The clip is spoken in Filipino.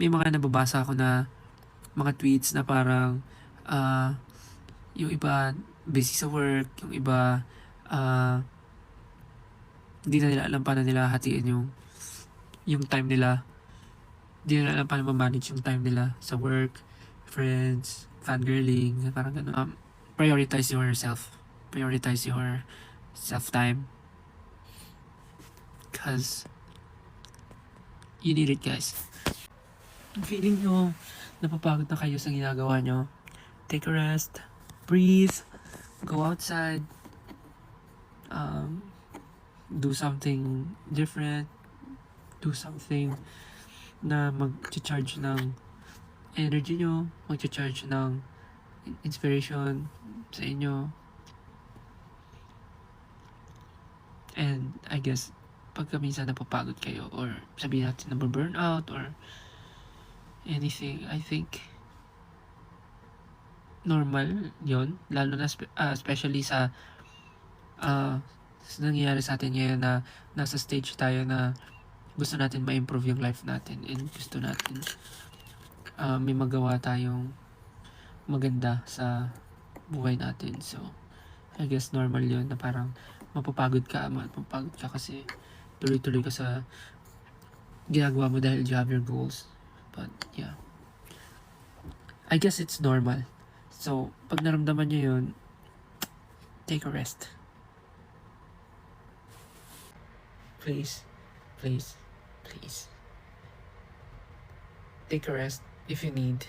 may mga nababasa ako na mga tweets na parang ah yung iba busy sa work, yung iba ah hindi na nila alam paano nila hatiin yung yung time nila. Hindi na alam paano ma-manage yung time nila sa work, friends, fangirling, parang gano'n. Um, prioritize yourself. Prioritize your self-time. Because you need it, guys. Feeling nyo napapagod na kayo sa ginagawa nyo, take a rest, breathe, go outside, um, do something different, do something na mag-charge ng energy nyo, mag-charge ng inspiration sa inyo. And I guess, pagka minsan napapagod kayo or sabihin natin na burn out or anything, I think normal yon lalo na spe- ah, especially sa sa nangyayari sa atin ngayon na nasa stage tayo na gusto natin ma-improve yung life natin and gusto natin ah, may magawa tayong maganda sa buhay natin. So I guess normal yon na parang mapapagod ka mapapagod ka kasi tuloy-tuloy ka sa ginagawa mo dahil you have your goals but yeah. I guess it's normal. So pag naramdaman nyo yun take a rest. Please please please. Take a rest if you need